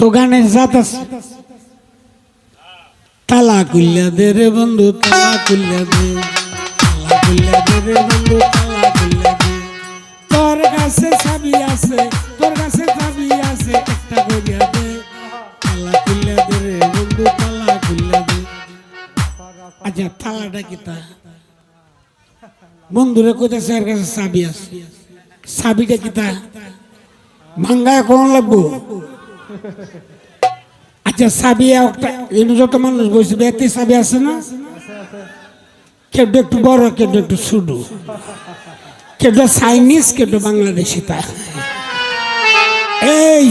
তো গানের জাত আছে। তালা কুল্লা দে রে বন্ধু, তালা কুল্লা দে। তালা কুল্লা দে রে বন্ধু, তালা কুল্লা দে। তোর কাছে চাবি আছে, তোর কাছে চাবি আছে, একটা করিয়া দে। তালা কুল্লা দে রে বন্ধু, তালা কুল্লা দে। আচ্ছা তালাটা কি তা? বন্ধুরে কোথায় এর কাছে চাবি আছে। চাবিটা কি তা? ভাঙ্গায় কোন লাগবো? আচ্ছা চাবি একটা, এনে যত মানুষ বসে এতে চাবি আছে না? কেউ একটু বড় কেউ একটু ছোট। কেউ চাইনিজ কেউ বাংলাদেশি তা এই!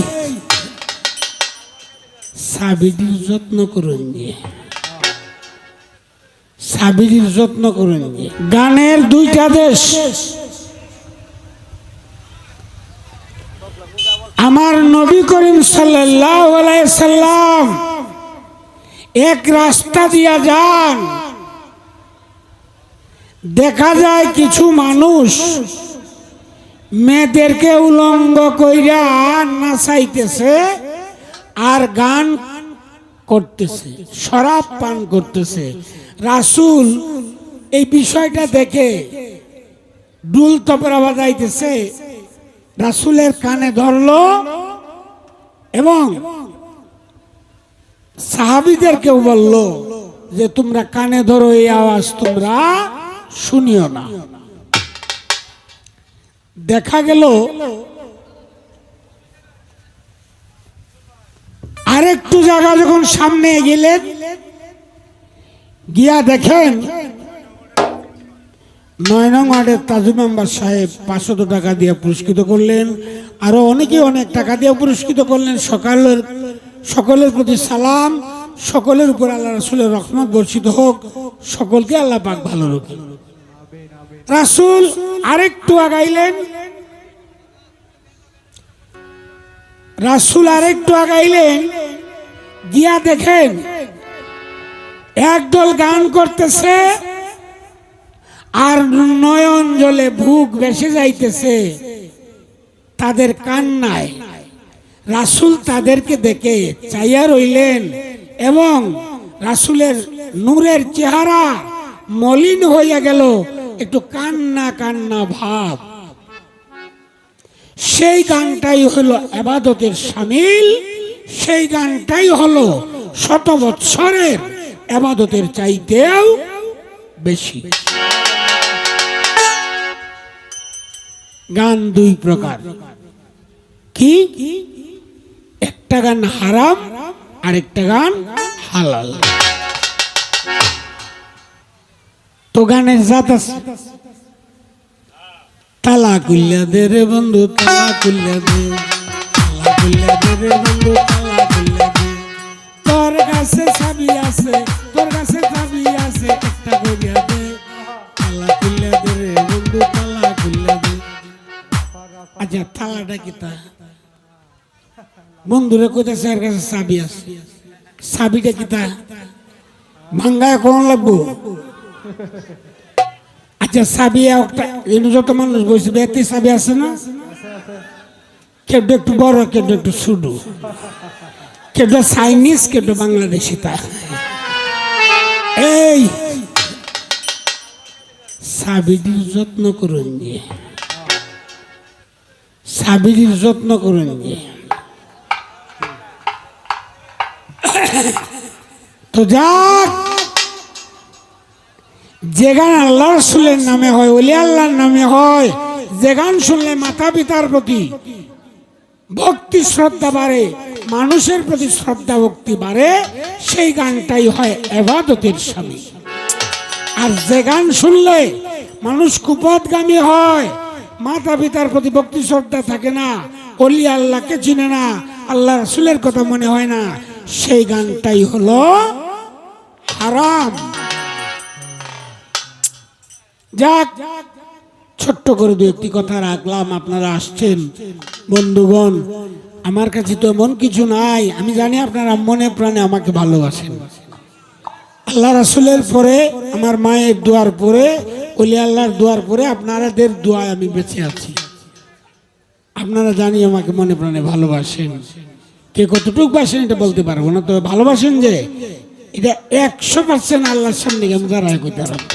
চাবিটির যত্ন করুন যে চাবিটির যত্ন করুন যে গানের দুইটা দেশ। আমার নবী করিম সাল্লাম এক রাস্তা দিয়া যান। দেখা যায় কিছু মানুষ মেয়েদেরকে উলঙ্গ কইরা নাচাইতেছে আর গান করতেছে, শরাব পান করতেছে। রাসুল এই বিষয়টা দেখে ডুল তপরা বাজাইতেছে। রাসুলের কানে ধরলো এবং সাহাবিদেরকেও বলল যে, তোমরা কানে ধরো এই আওয়াজ, তোমরা শুনিও না। দেখা গেল আরেকটু জায়গা যখন সামনে গেলেন, গিয়া দেখেন নয় নং ওয়ার্ডের তাজু মেম্বার সাহেব পাঁচশত টাকা দিয়ে পুরস্কৃত করলেন, আরও অনেকে অনেক টাকা দিয়ে পুরস্কৃত করলেন। সকালের, সকলের প্রতি সালাম, সকলের উপর আল্লাহ রাসুলের রহমত বর্ষিত হোক, সকলকে আল্লাহ পাক ভালো রাখে রাসুল আরেকটু আগাইলেন। রাসুল আরেকটু আগাইলেন। গিয়া দেখেন, একদল গান করতেছে আর নয়ন জলে ভুক বেসে যাইতেছে, তাদের কান্নায়। রাসুল তাদেরকে দেখে চাইয়া রইলেন এবং রাসুলের নূরের চেহারা মলিন হইয়া গেল, একটু কান্না কান্না ভাব। সেই গানটাই হলো আবাদতের সামিল, সেই গানটাই হলো শত বৎসরের আবাদতের চাইতেও বেশি। গান দুই প্রকার। কি? একটা গান হারাম আর একটা গান হালাল। তো গানের জাত আছে। তালা কুল্লা দে রে বন্ধু, তালা কুল্লা দে। তালা কুল্লা দে রে বন্ধু, তালা কুল্লা দে। তোর কাছে চাবি আছে, তোর কাছে চাবি আছে, একটা করিয়া আচ্ছা তালাটা কি তা বন্ধুরে কোথায় এর কাছে চাবি আছে চাবিটা কি তা ভাঙ্গায় কোন লাগবো আচ্ছা চাবি একটা এনে যত মানুষ বসে এতে চাবি আছে না কেউ একটু বড় কেউ একটু ছোট কেউ চাইনিজ কেউ বাংলাদেশি তা এই চাবিটির যত্ন করুন যে চাবিটির যত্ন করুন যে তো যাক, যে গান আল্লাহ রসুলের নামে হয়, ওলি আল্লাহর নামে হয়, যে গান শুনলে মাতা পিতার প্রতি ভক্তি শ্রদ্ধা বাড়ে, মানুষের প্রতি শ্রদ্ধা ভক্তি বাড়ে, সেই গানটাই হয় এবাদতের স্বামী। আর যে গান শুনলে মানুষ কুপদগামী হয় মাতা পিতার প্রতি ভক্তি শ্রদ্ধা থাকে না। অলি আল্লাহকে চিনে না। আল্লাহ রসুলের কথা মনে হয় না। সেই গানটাই হলো হারাম। যাক, ছোট্ট করে দু একটি কথা রাখলাম, আপনারা আসছেন। বন্ধুগণ, আমার কাছে তো এমন কিছু নাই। আমি জানি আপনারা মনে প্রাণে আমাকে ভালোবাসেন। আল্লাহ রাসুলের পরে, আমার মায়ের দোয়ার পরে অলি আল্লাহর দোয়ার পরে আপনাদের দোয়ায় আমি বেঁচে আছি। আপনারা জানি আমাকে মনে প্রাণে ভালোবাসেন। কে কতটুকু বাসেন এটা বলতে পারব না, তবে ভালোবাসেন যে, এটা একশো পার্সেন্ট আল্লাহর সামনে আমি দাঁড়ায় করতে পারব